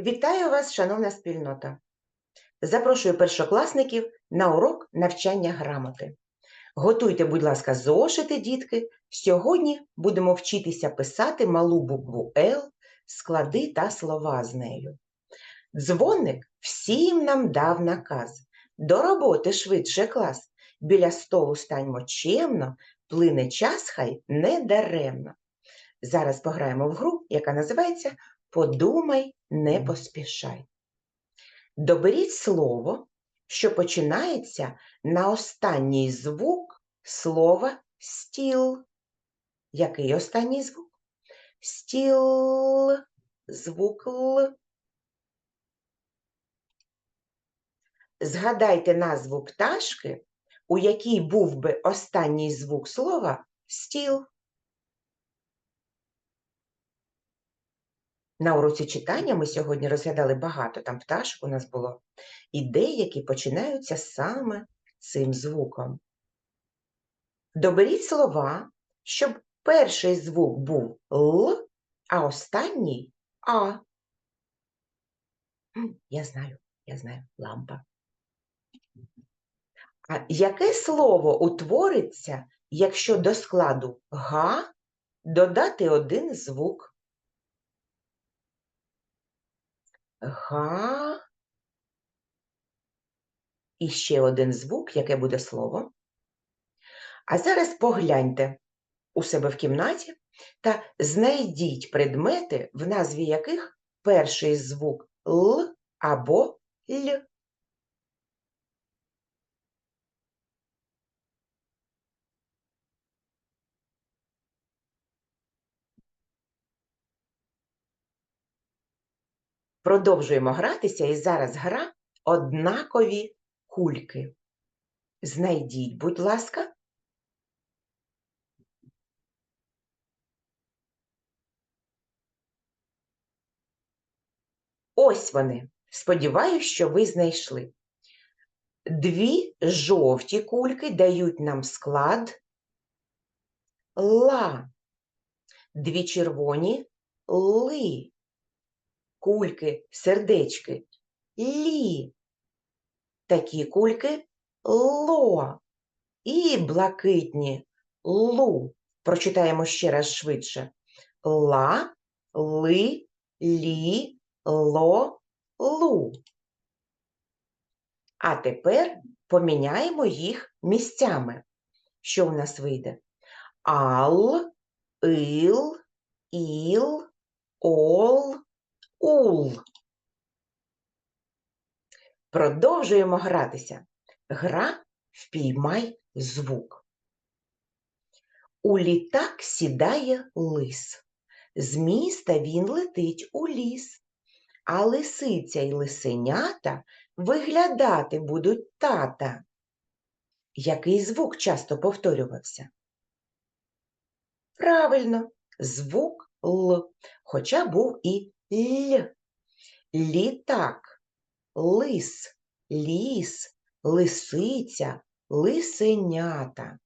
Вітаю вас, шановна спільнота! Запрошую першокласників на урок навчання грамоти. Готуйте, будь ласка, зошити, дітки. Сьогодні будемо вчитися писати малу букву Л, склади та слова з нею. Дзвоник всім нам дав наказ. До роботи швидше клас. Біля столу станьмо чемно, плине час хай не даремно. Зараз пограємо в гру, яка називається Подумай, не поспішай. Доберіть слово, що починається на останній звук слова стіл. Який останній звук? Стіл, звук Л. Згадайте назву пташки, у якій був би останній звук слова стіл. На уроці читання ми сьогодні розглядали багато там пташок у нас було, і деякі починаються саме цим звуком. Доберіть слова, щоб перший звук був Л, а останній А. Я знаю, я знаю, лампа. А яке слово утвориться, якщо до складу га додати один звук? Га. І ще один звук, яке буде слово. А зараз погляньте у себе в кімнаті та знайдіть предмети, в назві яких перший звук Л або Л. Продовжуємо гратися, і зараз гра однакові кульки. Знайдіть, будь ласка. Ось вони. Сподіваюсь, що ви знайшли. Дві жовті кульки дають нам склад ла. Дві червоні ли. Кульки, сердечки лі. Такі кульки ло. І блакитні лу. Прочитаємо ще раз швидше. Ла, ли, лі, ло, лу. А тепер поміняємо їх місцями. Що у нас вийде? Ал, ил, іл, ол, ул. Продовжуємо гратися. Гра впіймай звук. У літак сідає лис. З міста він летить у ліс, а лисиця й лисенята виглядати будуть тата. Який звук часто повторювався? Правильно, звук Л, хоча був і Л. Літак, лис, ліс, лисиця, лисенята.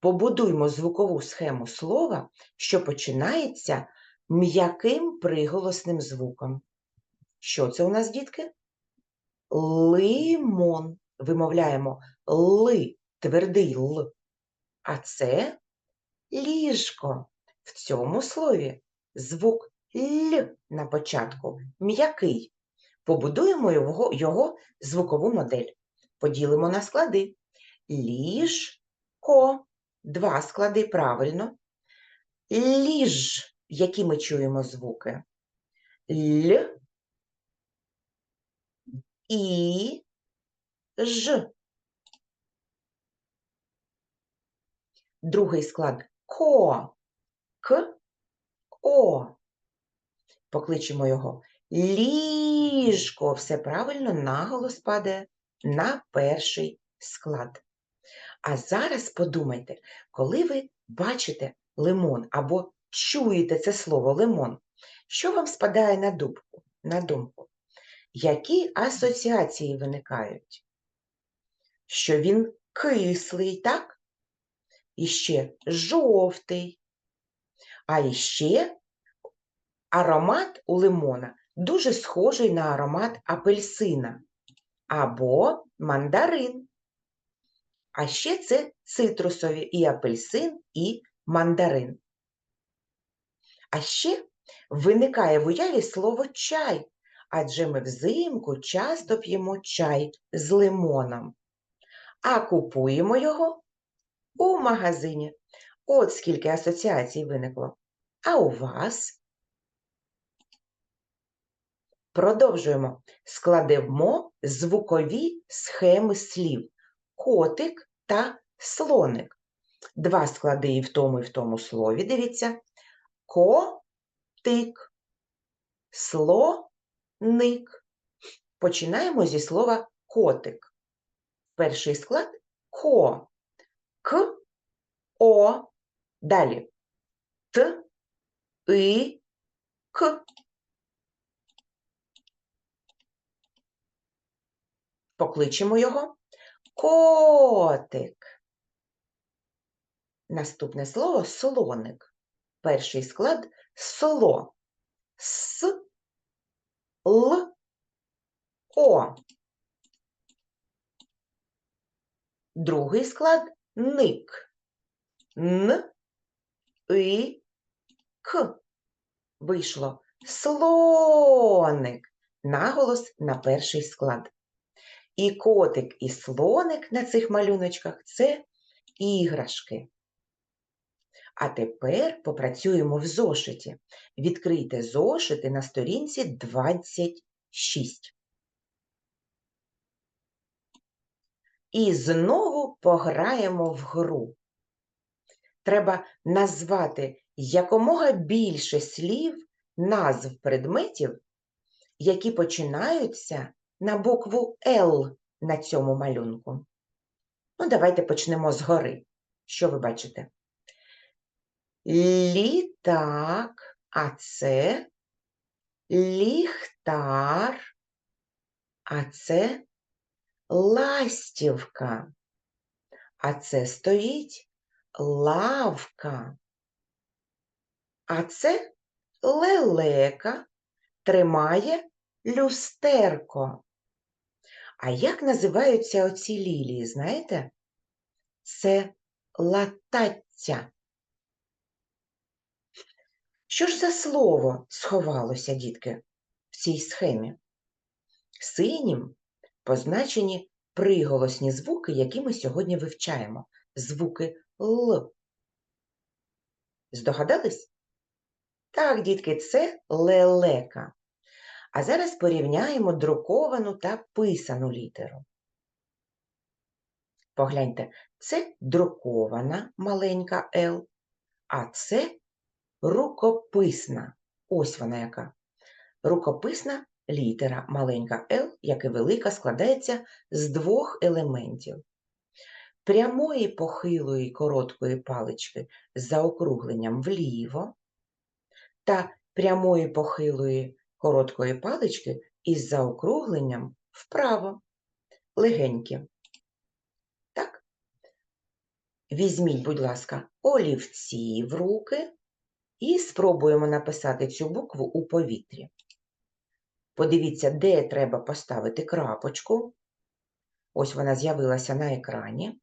Побудуймо звукову схему слова, що починається м'яким приголосним звуком. Що це у нас, дітки? Лимон. Вимовляємо ли, твердий л. А це ліжко. В цьому слові звук л на початку м'який. Побудуємо його, його звукову модель. Поділимо на склади. Ліжко. Два склади правильно. Ліж, які ми чуємо звуки. Л і ж. Другий склад ко, к, о. Покличемо його ліжко. Все правильно, наголос падає на перший склад. А зараз подумайте, коли ви бачите лимон або чуєте це слово лимон, що вам спадає на думку? На думку? Які асоціації виникають? Що він кислий, так? І ще жовтий. А іще Аромат у лимона дуже схожий на аромат апельсина або мандарин. А ще це цитрусові і апельсин, і мандарин. А ще виникає в уяві слово чай, адже ми взимку часто п'ємо чай з лимоном, а купуємо його у магазині. От скільки асоціацій виникло. А у вас? Продовжуємо. Складемо звукові схеми слів котик та слоник. Два склади і в тому, і в тому слові. Дивіться. Котик, слоник. Починаємо зі слова котик. Перший склад ко, к, о. Далі т, и, к. Покличемо його котик. Наступне слово слоник. Перший склад сло. С, Л, О. Другий склад ник. Н, И, К. Вийшло слоник. Наголос на перший склад. І котик, і слоник на цих малюночках це іграшки. А тепер попрацюємо в зошиті. Відкрийте зошити на сторінці 26. І знову пограємо в гру. Треба назвати якомога більше слів, назв предметів, які починаються на букву Л на цьому малюнку. Ну, давайте почнемо згори. Що ви бачите? Літак, а це ліхтар, а це ластівка, а це стоїть лавка, а це лелека тримає люстерко. А як називаються оці лілії, знаєте? Це латаття. Що ж за слово сховалося, дітки, в цій схемі? Синім позначені приголосні звуки, які ми сьогодні вивчаємо. Звуки Л. Здогадались? Так, дітки, це лелека. А зараз порівняємо друковану та писану літеру. Погляньте, це друкована маленька Л, а це рукописна. Ось вона яка. Рукописна літера маленька Л, як і велика, складається з двох елементів. Прямої похилої короткої палички з заокругленням вліво та прямої похилої короткої палички із заокругленням вправо, легенькі. Так? Візьміть, будь ласка, олівці в руки і спробуємо написати цю букву у повітрі. Подивіться, де треба поставити крапочку. Ось вона з'явилася на екрані.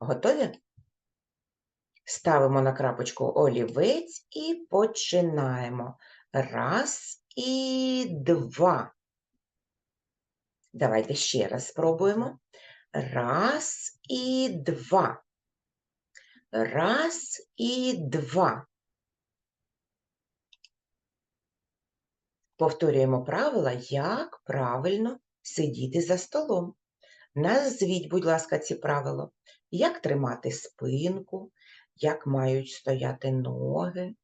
Готові? Ставимо на крапочку олівець і починаємо. Раз і два. Давайте ще раз спробуємо. Раз і два. Раз і два. Повторюємо правила, як правильно сидіти за столом. Назвіть, будь ласка, ці правила. Як тримати спинку, як мають стояти ноги,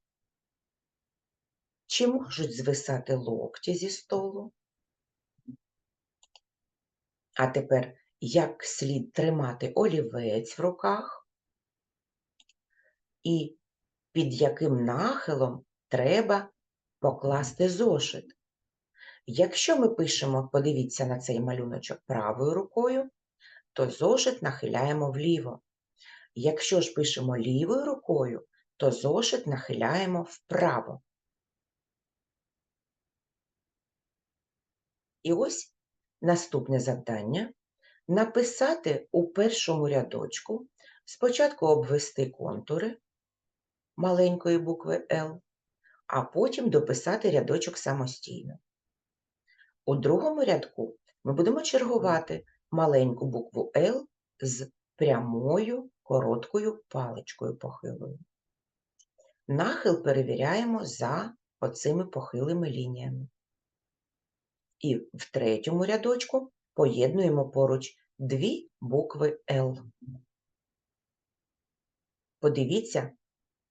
чи можуть звисати локті зі столу. А тепер як слід тримати олівець в руках і під яким нахилом треба покласти зошит. Якщо ми пишемо, подивіться на цей малюночок правою рукою, то зошит нахиляємо вліво. Якщо ж пишемо лівою рукою, то зошит нахиляємо вправо. І ось наступне завдання написати у першому рядочку, спочатку обвести контури маленької букви L, а потім дописати рядочок самостійно. У другому рядку ми будемо чергувати маленьку букву L з прямою короткою паличкою похилою. Нахил перевіряємо за оцими похилими лініями. І в третьому рядочку поєднуємо поруч дві букви L. Подивіться,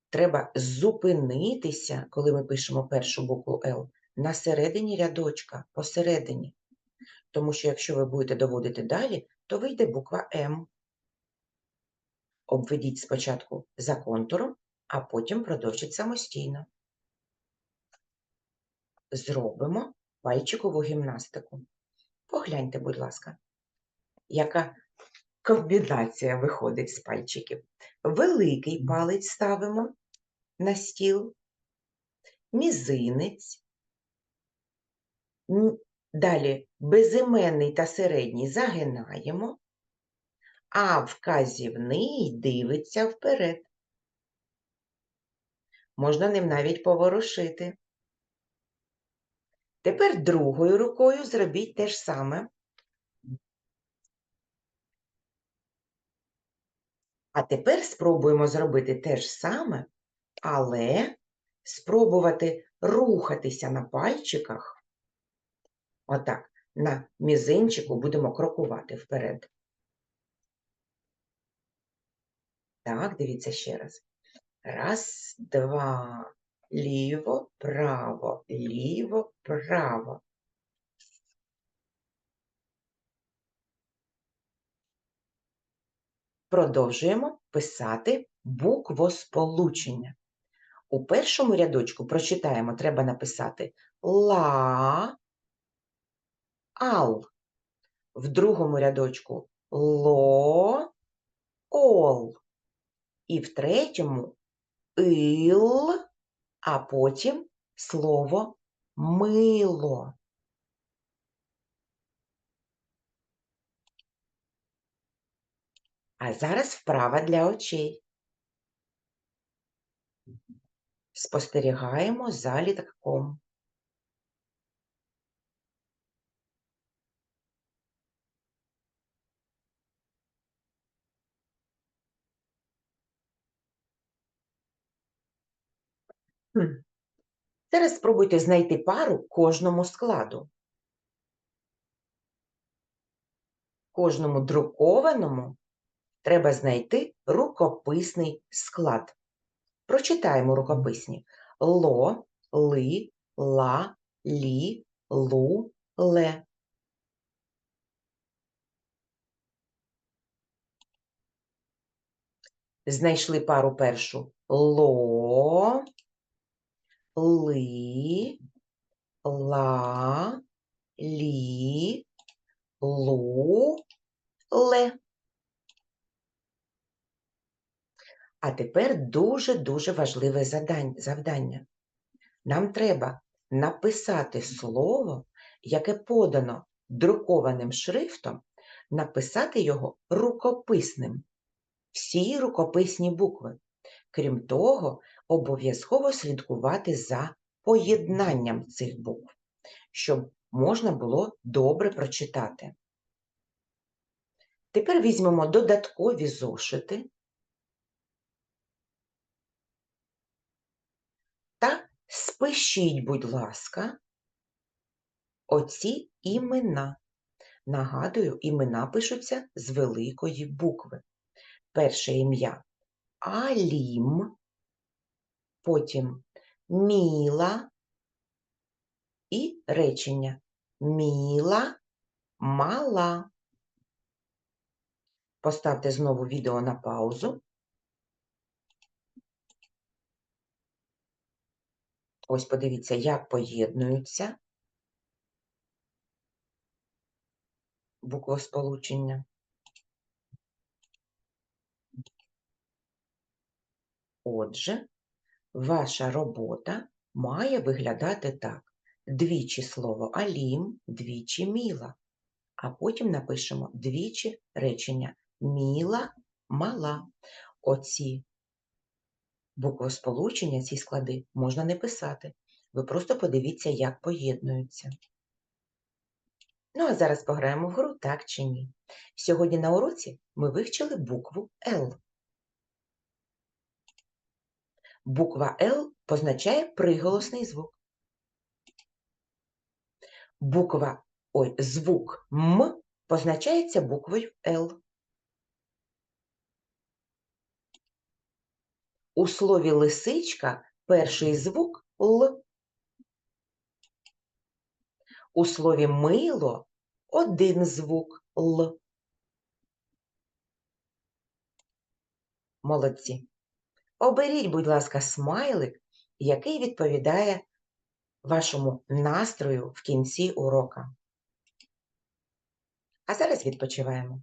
треба зупинитися, коли ми пишемо першу букву L, на середині рядочка, посередині. Тому що якщо ви будете доводити далі, то вийде буква М. Обведіть спочатку за контуром, а потім продовжіть самостійно. Зробимо пальчикову гімнастику. Погляньте, будь ласка, яка комбінація виходить з пальчиків. Великий палець ставимо на стіл, мізинець, далі безіменний та середній загинаємо, а вказівний дивиться вперед. Можна ним навіть поворушити. Тепер другою рукою зробіть те ж саме. А тепер спробуємо зробити те ж саме, але спробувати рухатися на пальчиках. Отак, на мізинчику будемо крокувати вперед. Так, дивіться ще раз. Раз, два, ліво, право, ліво, право. Продовжуємо писати буквосполучення. У першому рядочку прочитаємо, треба написати ла, ал. В другому рядочку ло, ол. І в третьому ил, а потім слово мило. А зараз вправа для очей. Спостерігаємо за літаком. Зараз спробуйте знайти пару кожному складу. Кожному друкованому треба знайти рукописний склад. Прочитаємо рукописні. Ло, ли, ла, лі, лу, ле. Знайшли пару першу. Ло, ли, ла, лі, лу, ле. А тепер дуже-дуже важливе завдання. Нам треба написати слово, яке подано друкованим шрифтом, написати його рукописним. Всі рукописні букви. Крім того, обов'язково слідкувати за поєднанням цих букв, щоб можна було добре прочитати. Тепер візьмемо додаткові зошити та спишіть, будь ласка, оці імена. Нагадую, імена пишуться з великої букви. Перше ім'я Алім, потім Міла і речення Міла мала. Поставте знову відео на паузу. Ось подивіться, як поєднуються буквосполучення. Отже, ваша робота має виглядати так. Двічі слово Алім, двічі Міла. А потім напишемо двічі речення Міла, мала. Оці буквосполучення, ці склади можна не писати. Ви просто подивіться, як поєднуються. Ну, а зараз пограємо в гру так чи ні. Сьогодні на уроці ми вивчили букву Л. Буква Л позначає приголосний звук. Буква, ой, звук М позначається буквою Л. У слові лисичка перший звук Л. У слові мило один звук Л. Молодці. Оберіть, будь ласка, смайлик, який відповідає вашому настрою в кінці урока. А зараз відпочиваємо.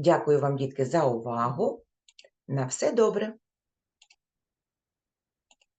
Дякую вам, дітки, за увагу. На все добре.